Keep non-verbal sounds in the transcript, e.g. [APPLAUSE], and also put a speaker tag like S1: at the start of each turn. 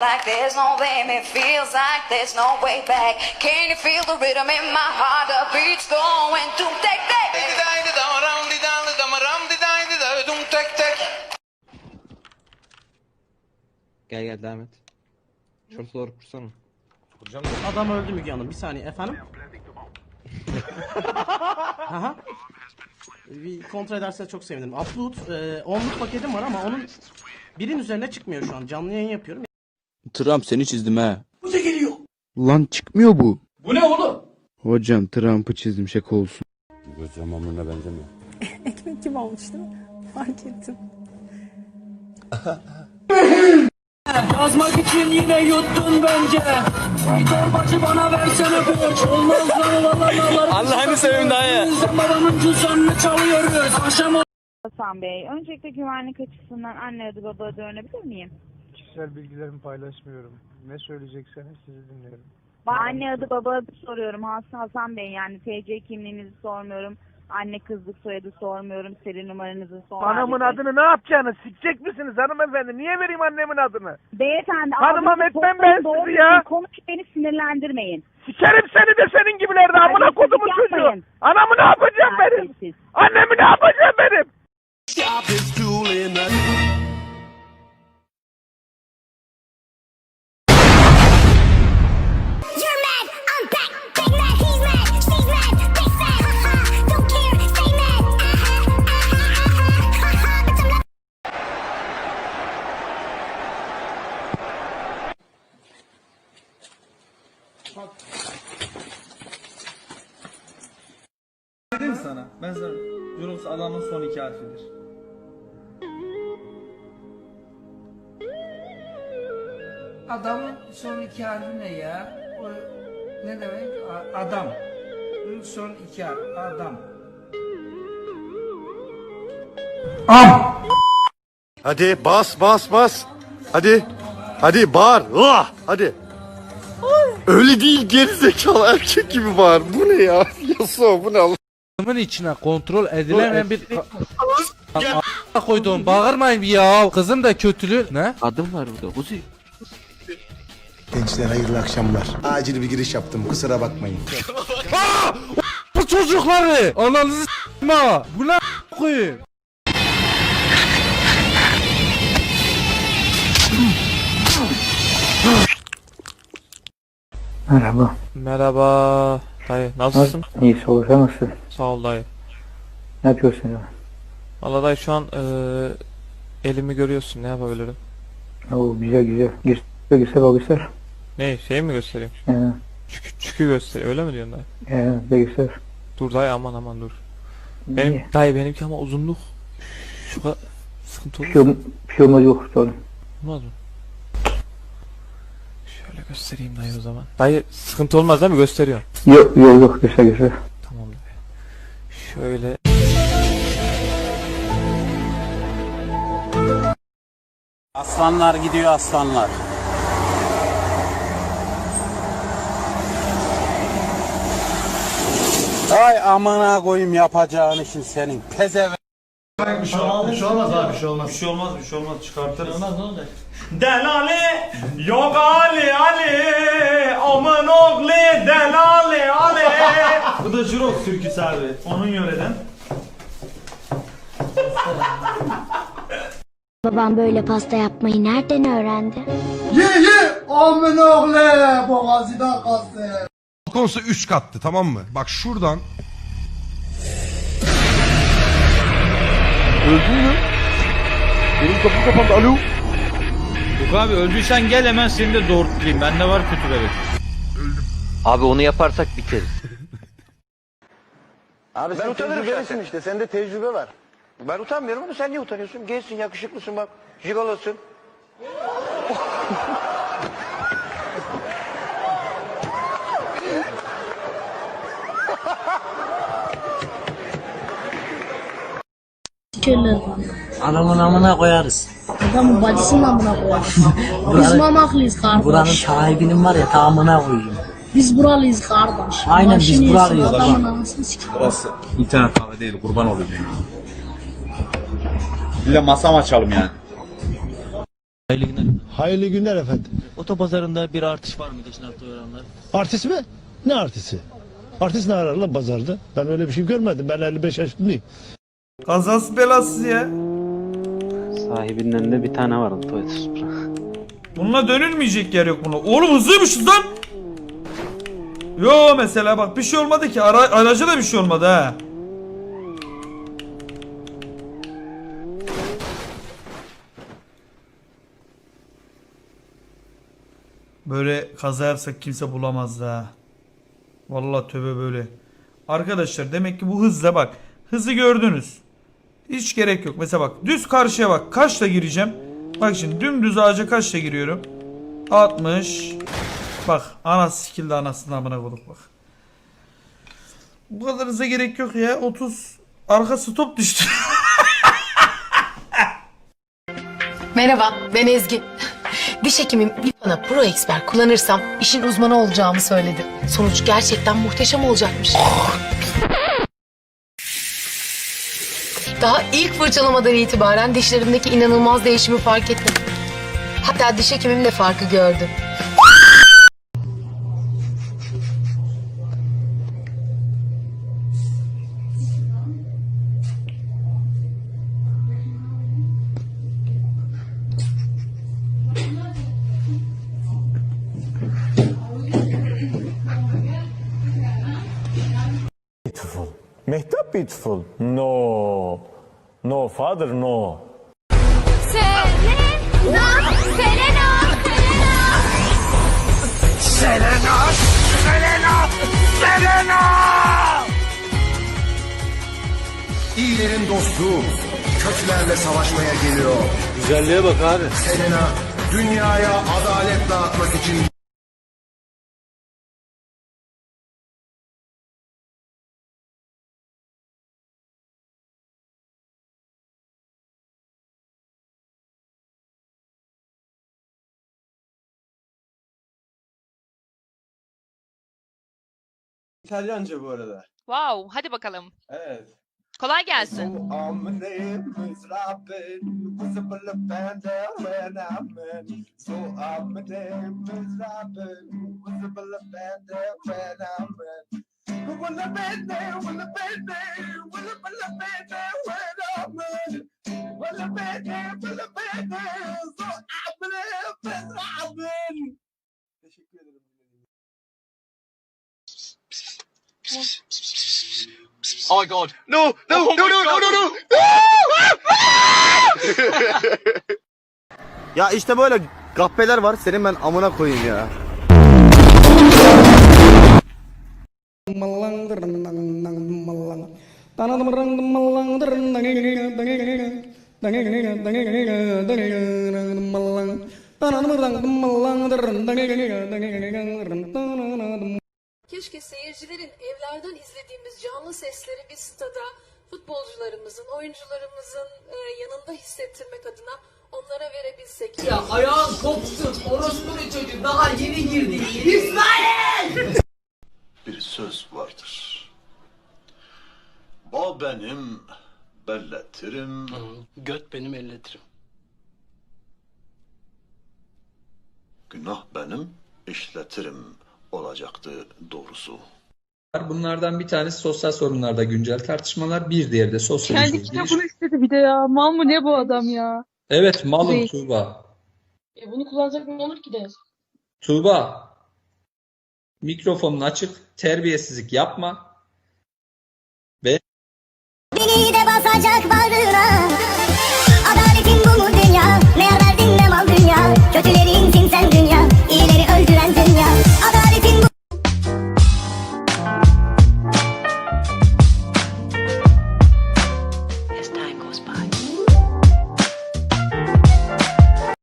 S1: Like there's no limit, feels like there's no way back. Can you feel the rhythm in my heart? The beat's going to take that.
S2: Gel gel devam et. Şurası doğru kursana.
S3: Adam öldü Müge Hanım. Bir saniye efendim. [LAUGHS] Aha. Bir kontrol ederseniz çok sevinirim. Upload e, onluk paketim var ama onun birin üzerine çıkmıyor şu an. Canlı yayın yapıyorum.
S4: Trump seni çizdim ha. Bu geliyor. Lan çıkmıyor bu.
S3: Bu ne oğlum?
S4: Hocam Trump'ı çizdim şaka olsun. [LAUGHS]
S5: Ekmek gibi olmuş değil mi? Fark ettim.
S6: Yazmak için yine yuttun bence Torbacı bana versene borç Olmaz lan vallahi Allah'ını seveyim dayı Babamın cüzdanını çalıyoruz Akşam
S7: Hasan Bey, öncelikle güvenlik açısından anne adı baba adı öğrenebilir miyim?
S8: Kişisel bilgilerimi paylaşmıyorum. Ne söyleyecekseniz sizi dinlerim.
S7: Ben anne adı baba adı soruyorum Hasan, Hasan Bey yani TC kimliğinizi sormuyorum. Anne kızlık soyadı sormuyorum. Seri numaranızı sormuyorum.
S8: Anamın adını ne yapacaksınız? Sikecek misiniz hanımefendi? Niye vereyim annemin adını?
S7: Beyefendi
S8: Hanıma
S7: ağzınızı
S8: etmem
S7: toplayın,
S8: ben
S7: doğru
S8: sizi ya.
S7: düzgün Konuş beni sinirlendirmeyin.
S8: Sikerim seni de senin gibilerde amına
S7: Terbiyesizlik
S8: kodumun
S7: yapmayın.
S8: çocuğu. Anamı ne yapacağım benim?
S7: Terbiyesiz.
S8: Annemi ne yapacağım benim?
S5: You're
S9: Dedim sana. Ben sana. Yunus adamın son iki harfidir.
S6: Adamın son iki harfi ne ya? O ne demek? A- adam. Bunun son iki harfi. Adam.
S10: Hadi bas bas bas. Hadi. Hadi bağır. Ah, hadi. Öyle değil gerizekalı erkek gibi bağır. Bu ne ya? [LAUGHS] Yasuo bu ne Allah?
S2: Adamın içine kontrol edilemeyen bir... A**a koydum bağırmayın ya. Kızın da kötülüğü. Ne?
S4: Adım var burada. Kuzi.
S10: Gençler hayırlı akşamlar. Acil bir giriş yaptım kusura bakmayın. [LAUGHS]
S2: Bu çocukları! Ananızı s**ma! Bu ne a** koyayım?
S6: Merhaba. Merhaba. Dayı nasılsın?
S8: İyi olur sen nasılsın?
S6: Sağ ol dayı.
S8: Ne yapıyorsun ya?
S6: Valla dayı şu an eee, elimi görüyorsun ne yapabilirim?
S8: Oo güzel güzel. Gir, göster bak göster.
S6: Ne şey mi göstereyim?
S8: Ee,
S6: Çükü, çükü göster öyle mi diyorsun dayı?
S8: ee, de göster.
S6: Dur dayı aman aman dur. Benim dayı benimki ama uzunluk şu kadar sıkıntı olur
S8: Bir şey, bir şey olmaz yok sorun.
S6: olmaz mı? Göstereyim dayı o zaman. Dayı sıkıntı olmaz değil mi? Gösteriyorum.
S8: Yok yok yok göster göster.
S6: Tamam dayı. Şöyle
S9: Aslanlar gidiyor aslanlar. Ay amına koyayım yapacağın işin senin. Pezeve.
S8: Bir şey olmaz abi bir şey olmaz.
S9: Bir şey olmaz bir şey olmaz çıkartırız. Olmaz ne olacak? Delali yok Ali Ali aman oğlu delali Ali. [LAUGHS] Bu da Jurok türküsü abi. Onun yöreden.
S5: Babam böyle pasta yapmayı nereden öğrendi?
S10: Konusu 3 kattı tamam mı? Bak şuradan.
S9: Yok abi öldüysen gel hemen seni de doğrultayım. Bende var kötü bebek.
S4: Abi onu yaparsak biteriz. [LAUGHS]
S10: Abi sen tecrübelisin işte sende tecrübe var. Ben utanmıyorum ama sen niye utanıyorsun? Gençsin yakışıklısın bak. Jigolosun. [LAUGHS]
S6: Adamın amına koyarız.
S5: Adamın bacısının amına koyarız. [LAUGHS] Biz mamaklıyız kardeş.
S6: Buranın sahibinin var ya tamamına koyayım.
S5: Biz buralıyız kardeş.
S6: Aynen, biz
S5: Başını yesin,
S6: buralıyız
S5: Adamın anasını sikeyim.
S9: Burası internet kahve değil kurban olayım. Bir de masam açalım yani.
S11: Hayırlı günler.
S12: Hayırlı günler efendim.
S11: Otopazarında bir artış var mı geçen hafta oranlar?
S12: Artist mi? Ne artisti? Artist ne arar lan pazarda? Ben öyle bir şey görmedim. Ben 55 yaşındayım.
S9: Kazası belasız ya.
S11: Sahibinden de bir tane var Toyota Supra.
S9: Bununla dönülmeyecek yer yok buna. Oğlum hızlıymışız lan. Yo mesela bak bir şey olmadı ki. Ara, araca da bir şey olmadı ha. Böyle kaza yapsak kimse bulamaz ha. Vallahi tövbe böyle. Arkadaşlar demek ki bu hızla bak. Hızı gördünüz. Hiç gerek yok. Mesela bak düz karşıya bak. Kaçla gireceğim? Bak şimdi dümdüz ağaca kaçla giriyorum? 60. Bak anası sikildi anasını amına koyduk bak. Bu kadar hıza gerek yok ya. 30. Arka stop düştü. [LAUGHS]
S13: Merhaba, ben Ezgi. Diş hekimim Vipana Pro Expert kullanırsam işin uzmanı olacağımı söyledi. Sonuç gerçekten muhteşem olacakmış. Daha ilk fırçalamadan itibaren dişlerimdeki inanılmaz değişimi fark ettim. Hatta diş hekimim de farkı gördü.
S12: Mehtap beautiful. No. No father no.
S3: İyilerin dostu, kötülerle savaşmaya geliyor.
S14: Güzelliğe bak abi.
S3: Selena, dünyaya adalet dağıtmak için
S12: İtalyanca bu arada.
S13: Wow, hadi bakalım.
S12: Evet.
S13: Kolay gelsin.
S3: Oh my god. No, no, no, no, no, no, no. ya işte böyle kahpeler var. Senin ben amına koyayım ya.
S13: Keşke seyircilerin evlerden izlediğimiz canlı sesleri bir stada futbolcularımızın, oyuncularımızın e, yanında hissettirmek adına onlara verebilsek.
S11: Ya ayağın kopsun. Orospu çocuğu daha yeni girdi. İsmail!
S3: Bir söz vardır. Bal benim, belletirim.
S11: Göt benim elletirim.
S3: Günah benim, işletirim olacaktı doğrusu.
S12: Bunlardan bir tanesi sosyal sorunlarda güncel tartışmalar, bir diğeri de sosyal
S15: Kendi kitabını istedi bir de ya. Mal mı ne bu adam ya?
S12: Evet, malum
S15: Değil.
S12: Tuğba.
S13: E bunu kullanacak ne olur ki de?
S12: Tuğba. Mikrofonun açık, terbiyesizlik yapma.
S16: Beni de basacak bağrına